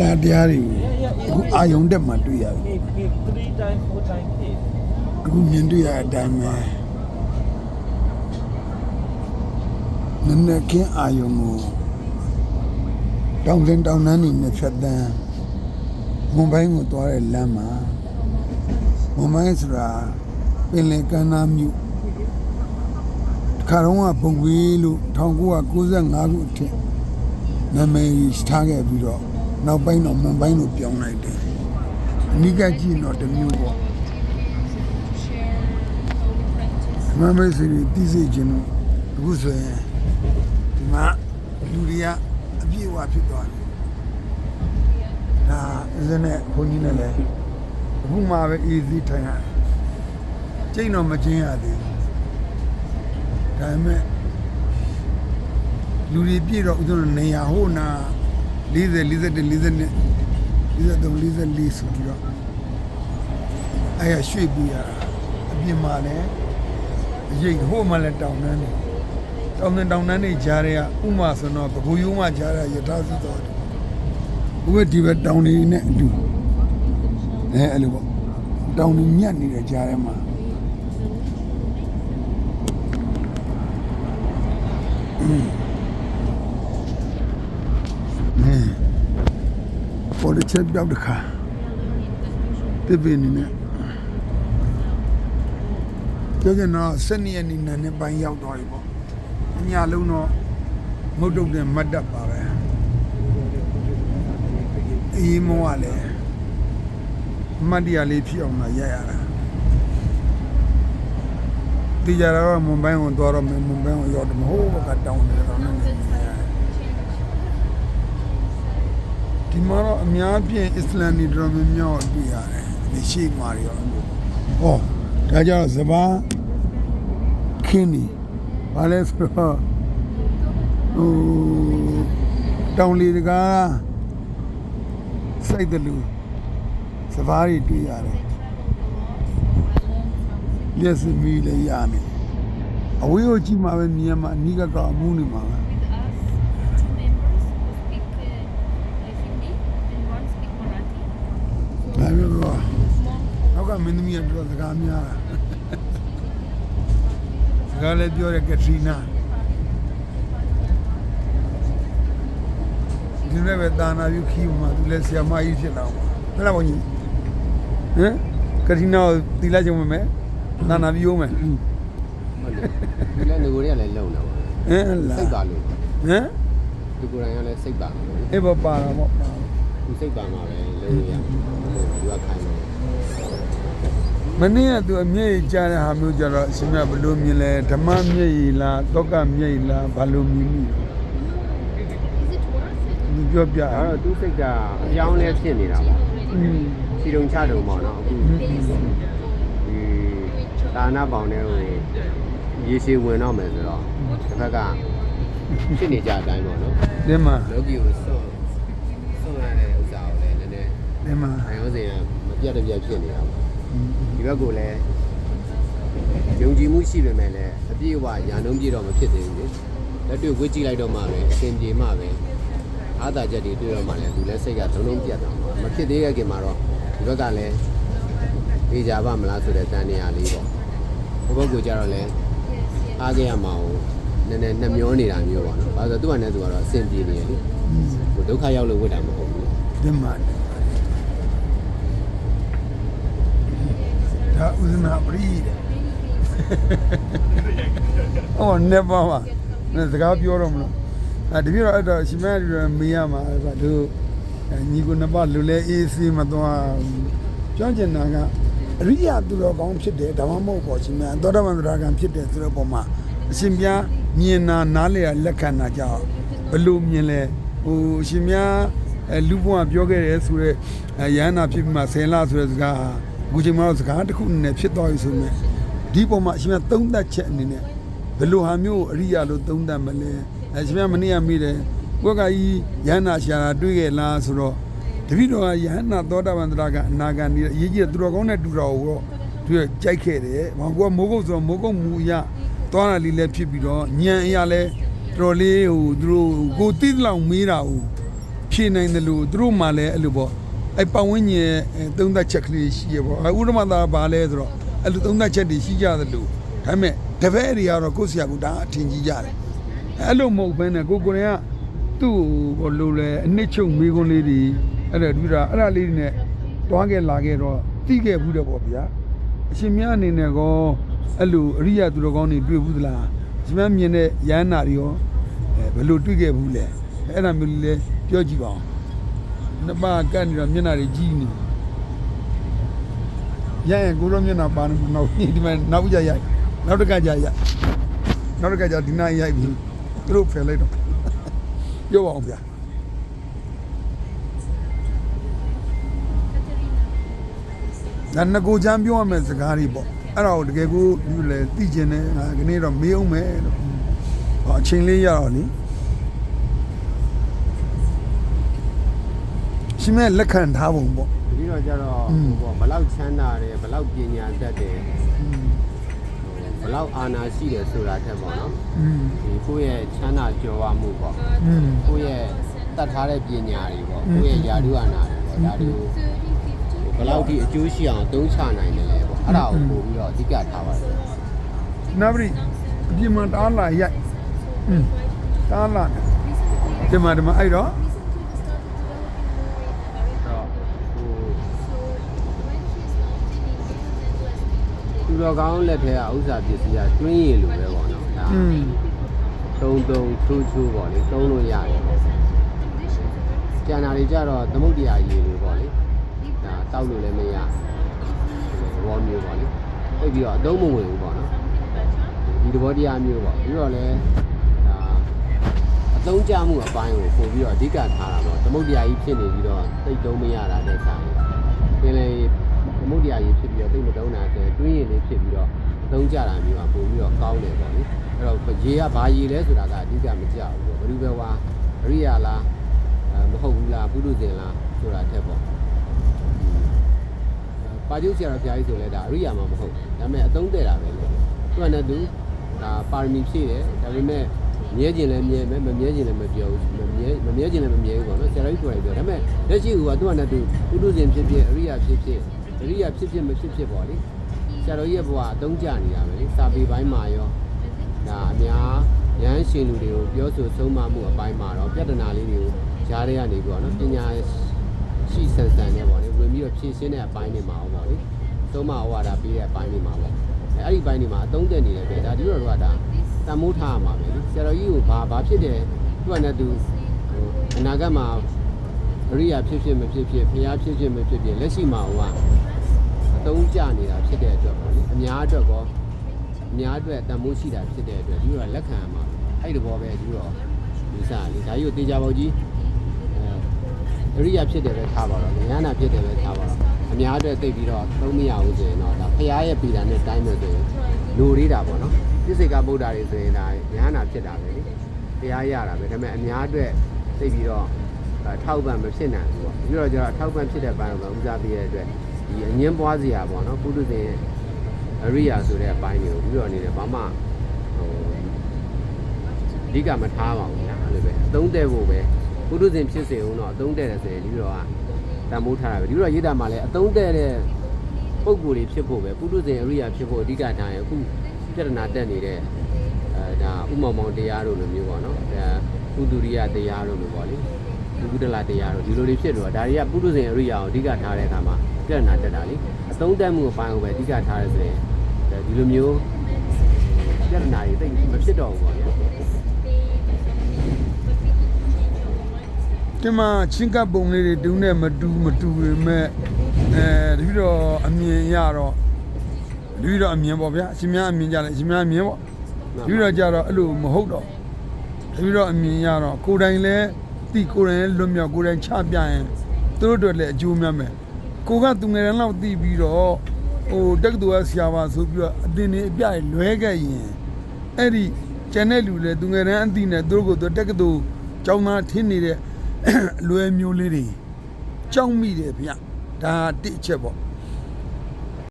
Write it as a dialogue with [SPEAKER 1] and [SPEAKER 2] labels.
[SPEAKER 1] လားတရားတွေကိုအခုအာယုံတက်မှတွေ့ရပြီ
[SPEAKER 2] If, if three times, four times it.
[SPEAKER 1] အခုမြင်တွေ့ရတဲ့အတိုင်းပဲနည်းနည်းကင်းအာယုံကိုတောင်းတင်တောင်းနှန်းနေနဲ့ဖြတ်တန်းမွန်ဘိုင်းကိုသွားတဲ့လမ်းမှာမွန်ဘိုင်းဆိုတာပင်လယ်ကမ်းနားမြို့တစ်ခါတော့ကဘုံဝေးလို့1995ခုအထက်နာမည်ကြီးထားခဲ့ပြီးတော့ နောက်ပိုင်းတော့မွန်ဘိုင်းလို့ပြောင်းလိုက်တယ်အနိကကြည့်တော့တစ်မျိုးပေါ့မမေစီရီတီးစီခြင်းလို့အခုဆိုရင်ဒီမှာလူတွေကအပြည့်အဝဖြစ်သွားတယ်။ဒါဦးဇင်းနဲ့ခွန်ကြီးနဲ့လည်းအခုမှပဲအေးစီထိုင်ရတယ်။ကျိတ်တော့မကျင်းရသေးဘူး။ဒါပေမဲ့လူတွေပြည့်တော့ဦးဇင်းတို့နေရာဟိုနာ 40 41 42 43 44ဆိုပြီးတော့အဲ့ရရွှေ့ပြရတာအပြင်မှာလည်းရိတ်ဟိုမှလည်းတောင်းတန်းနေတောင်းတန်းတောင်းတန်းနေကြားတဲ့ကဥမာဆိုတော့ဘဘူယုံမှကြားတဲ့ယထာစီတော်တယ်ဘုရားဒီဘက်တောင်းနေနဲ့အတူအဲအဲ့လိုပေါ့တောင်းနေညက်နေတဲ့ကြားထဲမှာနဲ ပေါ်တဲ့ချက်ပြောက်တခါပြပြနေနဲ့ပြောချင်တော့စနေရက်နေ့နံနဲ့ပိုင်းရောက်သွားပြီပေါ့အညာလုံးတော့မုတ်တုတ်တဲ့မတ်တပ်ပါပဲအေးမောကလည်းအမတ်တရားလေးဖြစ်အောင်လာရရတာဒီကြတော့မွန်ဘိုင်းကိုသွားတော့မယ်မွန်ဘိုင်းကိုရောက်တော့မဟုတ်ဘကတောင်းနေတော့လည်းနေရတယ် ဒီမှာတော့အများပြည့်အစ္စလမ်တွေတော်တော်များများကိုတွေ့ရတယ်ဒီရှိမာတွေရောဟောဒါကြောင့်စပါးခင်းနေဘာလဲဆိုတော့ဟိုတောင်လီတကားစိတ်တလူစပားတွေတွေ့ရတယ်လက်စမီလည်းရနေအဝေးကိုကြည့်မှပဲမြင်မှာအနိကကအမှုနေမှာပဲ မင်းသမီးကတော့စကားများတာစကားလည်းပြောတဲ့ကထရီနာဒီနေ့ပဲတာနာယူခီမှာသူလည်းဆရာမကြီးဖြစ်လာမှာဟဲ့လားဘုန်းကြီးဟမ်ကထရီနာကိုတီလိုက်ကြုံမယ်တာနာပြီးဦးမယ်ဟမ်
[SPEAKER 3] ဒီလည်းငကိုတွေကလည်းလုံတာပေါ့
[SPEAKER 1] လား
[SPEAKER 3] စိတ်ပါလို့
[SPEAKER 1] ဟမ်
[SPEAKER 3] ဒီကိုယ်တိုင်ကလည်းစိတ်ပါလို့
[SPEAKER 1] အေးဘပါတော့ပေါ့ပါ
[SPEAKER 3] သူစိတ်ပါမှာပဲလုံရရမှာသူကခိုင်းတယ်
[SPEAKER 1] မနေ့ကသူအမျက်ရည်ကြားတဲ့ဟာမျိုးကြတော့အရှင်မြတ်ဘယ်လိုမြင်လဲဓမ္မမျက်ရည်လားတောကမျက်ရည်လားဘာလို့မြင်မိလဲ
[SPEAKER 4] Is it worth it?
[SPEAKER 1] ဒီပြောပြ
[SPEAKER 3] ဒါတော့သူစိတ်ကအပြောင်းလဲဖြစ်နေတာပေါ့
[SPEAKER 1] อืม
[SPEAKER 3] စီတုံချတုံပေါ့နော်အခုဒီတာနာပေါင်တဲ့ဟိုရေရှည်ဝင်တော့မယ်ဆိုတော့တစ်ဖက်ကဖြစ်နေကြအတိုင်းပေါ့နော်
[SPEAKER 1] ဒီမှာ
[SPEAKER 3] လောကီကိုစွန့်စွန့်ရတဲ့ဥစ္စာကိုလည်းနည်းနည်း
[SPEAKER 1] ဒီမှာ
[SPEAKER 3] နိုင်အောင်စင်ကမပြတ်တပြတ်ဖြစ်နေတာပေါ့ ဒီဘက်ကိုလည်းယုံကြည်မှုရှိပေမဲ့လည်းအပြည့်အဝရာနှုန်းပြည့်တော့မဖြစ်သေးဘူးလေလက်တွေ့ဝစ်ကြည့်လိုက်တော့မှပဲအစဉ်ပြေမှပဲအားသာချက်တွေတွေ့တော့မှလည်းသူလည်းစိတ်ကလုံးလုံးပြတ်သွားမှာမဖြစ်သေးတဲ့ခင်မှာတော့ဒီဘက်ကလည်းပြေးကြပါမလားဆိုတဲ့တန်နေရာလေးပေါ့ဘဘကိုကြတော့လည်းအားခဲ့ရမှာကိုနည်းနည်းနှမျောနေတာမျိုးပေါ့နော်။ဘာလို့လဲဆိုတော့သူ့အနေနဲ့သူကတော့အစဉ်ပြေနေရလေဟိုဒုက္ခရောက်လို့ဝတ်တာမဟုတ်ဘူး
[SPEAKER 1] ဒီမှာ ဒါဥဒနာပရိတဲ့ဟောနေပါပါနေစကားပြောတော့မလို့အဲတပြည့်တော့အဲ့တော့ရှင်မရမေးရမှာအဲ့ဒါတို့ညီကိုနှစ်ပါးလူလဲအေးစီးမသွားပြောချင်တာကအရိယာသူတော်ကောင်းဖြစ်တယ်ဒါမှမဟုတ်ပေါ့ရှင်မသောတမန္တရာကံဖြစ်တယ်ဆိုတော့ပုံမှာအရှင်ပြားမြင်နာနားလေလက်ခံတာကြောင့်ဘလို့မြင်လဲဟိုအရှင်မြားအဲလူဘုံကပြောခဲ့တယ်ဆိုတော့ရဟန္တာဖြစ်ပြီးမှဆယ်လဆိုတဲ့စကားဟာ အခုချိန်မှာတော့စကားတစ်ခုနဲ့ဖြစ်သွားပြီဆိုရင်ဒီပုံမှာအရှင်မြားသုံးသက်ချက်အနေနဲ့ဘယ်လိုဟာမျိုးကိုအရိယာလို့သုံးသက်မလဲအရှင်မြားမနေ့ကမိတယ်ဘုရားကြီးရဟန္တာရှာတာတွေ့ခဲ့လားဆိုတော့တပိတော်ကယဟန္နာသောတာပန်တရာကအနာဂန်ဒီအရေးကြီးတဲ့သူတော်ကောင်းတဲ့တူတော်ကိုတော့သူကကြိုက်ခဲ့တယ်။ဘာကွာမိုးကုတ်ဆိုမိုးကုတ်မူအရသွားတာလေးလည်းဖြစ်ပြီးတော့ညံအရာလဲတော်တော်လေးဟိုသူတို့ကိုတိတလောင်မေးတာဟိုဖြေနိုင်တယ်လို့သူတို့မှလည်းအဲ့လိုပေါ့ အဲ့ပတ်ဝန်းကျင်ရဲ့အဲသုံးသက်ချက်ကလေးရှိရပေါ့ဥဒ္ဓမသာဘာလဲဆိုတော့အဲ့လိုသုံးသက်ချက်တွေရှိကြတယ်လို့ဒါပေမဲ့တပည့်တွေကတော့ကိုယ့်ဆရာကဒါအထင်ကြီးကြတယ်အဲ့လိုမဟုတ်ဘဲနဲ့ကိုကိုရင်ကသူ့ကိုလိုလဲအနှစ်ချုပ်မိကွန်းလေးတွေအဲ့ဒါပြီးတော့အဲ့ဒါလေးတွေနဲ့တွားခဲ့လာခဲ့တော့တီးခဲ့ဘူးတယ်ပေါ့ဗျာအရှင်မြတ်အနေနဲ့ကောအဲ့လိုအရိယသူတော်ကောင်းတွေတွေ့ဘူးသလားအရှင်မြတ်မြင်တဲ့ရဟန္တာတွေရောအဲဘယ်လိုတွေ့ခဲ့ဘူးလဲအဲ့ဒါမျိုးလေးလဲပြောကြည့်ပါဦး နှစ်ပါးကတ်နေတော့မျက်နှာတွေကြီးနေရရင်ကိုရောမျက်နှာပါနေဘူးနောက်ဒီမှာနောက်ကြရိုက်နောက်တစ်ခါကြရိုက်နောက်တစ်ခါကြဒီနားရိုက်ပြီးသူတို့ဖယ်လိုက်တော့ပြောပါအောင်ဗျာဒါငကိုချမ်းပြောရမယ့်စကားတွေပေါ့အဲ့ဒါကိုတကယ်ကိုယူလေသိကျင်တယ်ငါဒီနေ့တော့မေးအောင်မယ်လို့ဟောအချိန်လေးရတော့လေ ရှင်မဲ့လက်ခံထားပုံပေါ့
[SPEAKER 3] ဒီတော့ကျတော့
[SPEAKER 1] อืม
[SPEAKER 3] ဟိုပေါ့ဘလောက်ချမ်းသာတယ်ဘလောက်ပညာတတ်တယ်ဘလောက်အာနာရှိတယ်ဆိုတာထက်ပေါ့နော်
[SPEAKER 1] อืม
[SPEAKER 3] ဒီကိုယ့်ရဲ့ချမ်းသာကြွယ်ဝမှုပေါ့
[SPEAKER 1] อืม
[SPEAKER 3] ကိုယ့်ရဲ့တတ်ထားတဲ့ပညာတွေပေါ့
[SPEAKER 1] อืม
[SPEAKER 3] ကိုယ့်ရဲ့ယာဓုအာနာတွေပေါ့ဒါတွေကို
[SPEAKER 4] 30, 50.
[SPEAKER 3] ဘယ်လောက်ထိအကျိုးရှိအောင်သုံးချနိုင်တယ်လဲပေါ့အဲ့ဒါကိုပို့ပြီးတော့အဓိကထားပါတယ်
[SPEAKER 1] နာဘရီအပြင်မှာတားလာရိုက်อืมတားလာဒီမှာဒီမှာအဲ့တော့
[SPEAKER 3] တော့ဟိုသူတော်ကောင်းလက်ထဲကဥစ္စာပစ္စည်းကတွင်းရည်လိုပဲပေါ့နော်ဒါ
[SPEAKER 1] อืม
[SPEAKER 3] တုံတုံထူးထူးပေါ့လေသုံးလို့ရတယ်ပေါ့ကျန်တာတွေကြတော့သမုတ်တရားရည်လိုပေါ့လေဒါတောက်လို့လည်းမရဘောမျိုးပေါ့လေသိပြီးတော့အသုံးမဝင်ဘူးပေါ့နော်ဒီသဘောတရားမျိုးပေါ့ပြီးတော့လည်းဒါအသုံးချမှုအပိုင်းကိုပို့ပြီးတော့အဓိကထားတာပေါ့သမုတ်တရားကြီးဖြစ်နေပြီးတော့သိသုံးမရတာတဲ့ဆိုင်ပင်လေ သမုတ်တရားကြီးဖြစ်ပြီးတော့သိမသုံးတာဆိုတွင်းရည်လေးဖြစ်ပြီးတော့အသုံးချတာမျိုးကပို့ပြီးတော့ကောင်းတယ်ပေါ့လေအဲ့တော့ရေကဘာရေလဲဆိုတာကအဓိကမကြောက်ဘူးပေါ့ဘယ်လိုပဲဝါအရိယာလားအဲမဟုတ်ဘူးလားပုထုဇဉ်လားဆိုတာထက်ပေါ့ပါကျုပ်ဆရာတော်ဘုရားကြီးဆိုလဲဒါအရိယာမှာမဟုတ်ဘူးဒါပေမဲ့အသုံးတဲ့တာပဲလေသူကလည်းသူဒါပါရမီဖြည့်တယ်ဒါပေမဲ့မြဲခြင်းလည်းမြဲမယ်မမြဲခြင်းလည်းမပြောဘူးမမြဲမမြဲခြင်းလည်းမမြဲဘူးပေါ့နော်ဆရာတော်ကြီးကိုယ်တိုင်ပြောဒါပေမဲ့လက်ရှိကသူကသူကလည်းသူပုထုဇဉ်ဖြစ်ဖြစ်အရိယာဖြစ်ဖြစ်အ ရိယာဖြစ်ဖြစ်မဖြစ်ဖြစ်ပေါ့လေဆရာတော်ကြီးရဲ့ဘဝအသုံးကျနေတာပဲလေစာပေပိုင်းမှာရောဒါအများရဟန်းရှင်လူတွေကိုပြောဆိုဆုံးမမှုအပိုင်းမှာတော့ပြဿနာလေးတွေကိုကြားထဲကနေပြီးတော့နော်ပညာရှိဆန်ဆန်နဲ့ပေါ့လေဝင်ပြီးတော့ဖြည့်ရှင်းတဲ့အပိုင်းတွေမှာပေါ့လေသုံးမဩဝါဒပေးတဲ့အပိုင်းတွေမှာပေါ့အဲအဲ့ဒီပိုင်းတွေမှာအသုံးတက်နေတယ်ပဲဒါဒီလိုတော့ဒါတမိုးထားရမှာပဲလေဆရာတော်ကြီးကိုဘာဘာဖြစ်တယ်သူကလည်းသူဟိုအနာဂတ်မှာအရိယာဖြစ်ဖြစ်မဖြစ်ဖြစ်ဖျားဖြစ်ဖြစ်မဖြစ်ဖြစ်လက်ရှိမှာဟိုကအ သုံးကျနေတာဖြစ်တဲ့အတွက်ပေါ့လေအများအတွက်ကောအများအတွက်တမိုးရှိတာဖြစ်တဲ့အတွက်ဒီလိုကလက်ခံရမှာအဲ့ဒီဘောပဲဒီလိုဒီစားလေဒါကြီးကိုတေချာပေါက်ကြီးအဲအရိယာဖြစ်တယ်ပဲထားပါတော့ဉာဏ်နာဖြစ်တယ်ပဲထားပါတော့အများအတွက်သိပြီးတော့သုံးမရဘူးဆိုရင်တော့ဒါဖရားရဲ့ပြည်တာနဲ့တိုင်းမယ်ဆိုရင်လူလေးတာပေါ့နော်ပြစ္ဆေကဗုဒ္ဓတွေဆိုရင်ဒါဉာဏ်နာဖြစ်တာပဲလေဖရားရတာပဲဒါပေမဲ့အများအတွက်သိပြီးတော့အထောက်ပံ့မဖြစ်နိုင်ဘူးပေါ့ပြီးတော့ကျတော့အထောက်ပံ့ဖြစ်တဲ့ဘဏ်ကဦးစားပေးတဲ့အတွက် ဒီအငင်းပွားစရာပေါ့နော်ပုထုဇဉ်အရိယာဆိုတဲ့အပိုင်းတွေကိုပြီးတော့အနေနဲ့ဘာမှဟိုအဓိကမထားပါဘူးညာအဲ့လိုပဲအသုံးတဲ့ဖို့ပဲပုထုဇဉ်ဖြစ်စေအောင်တော့အသုံးတဲ့တယ်ဆိုရင်ဒီလိုကတန်မိုးထားတာပဲဒီလိုရေးတာမှလည်းအသုံးတဲ့တဲ့ပုံကိုယ်တွေဖြစ်ဖို့ပဲပုထုဇဉ်အရိယာဖြစ်ဖို့အဓိကထားရင်အခုပြဿနာတက်နေတဲ့အဲဒါဥမောင်မောင်တရားတို့လိုမျိုးပေါ့နော်ဒါဥဒုရိယတရားတို့လိုပေါ့လေဒီကုဒလတရားတို့ဒီလိုတွေဖြစ်တော့ဒါတွေကပုထုဇဉ်အရိယာကိုအဓိကထားတဲ့အခါမှာ ပြဿနာတက်တာလေအသုံးတက်မှုအပိုင်းကိုပဲအဓိကထားရဆိုရင်ဒီလိုမျိုးပြဿနာတွေတိတ်မဖြစ်တော့ဘူးပေါ့လေ
[SPEAKER 1] ဒီမှာချင်းကပ်ပုံလေးတွေတူးနဲ့မတူမတူပေမဲ့အဲဒီပြီးတော့အမြင်ရတော့ဒီပြီးတော့အမြင်ပေါ့ဗျာအရှင်များအမြင်ကြတယ်အရှင်များအမြင်ပေါ့ဒီပြီးတော့ကြတော့အဲ့လိုမဟုတ်တော့ဒီပြီးတော့အမြင်ရတော့ကိုယ်တိုင်လဲတိကိုယ်တိုင်လဲလွတ်မြောက်ကိုယ်တိုင်ချပြရင်သူတို့တို့လည်းအကျိုးများမယ် ကိုကသူငယ်တန်းလောက်တိပြီးတော့ဟိုတက္ကသိုလ်ကဆရာပါဆိုပြီးတော့အတင်းနေအပြည့်လွဲခဲ့ရင်အဲ့ဒီကျန်တဲ့လူလေသူငယ်တန်းအတိနဲ့သူတို့ကိုသူတက္ကသိုလ်ကျောင်းသားထင်းနေတဲ့အလွယ်မျိုးလေးတွေကြောက်မိတယ်ဗျဒါတစ်ချက်ပေါ့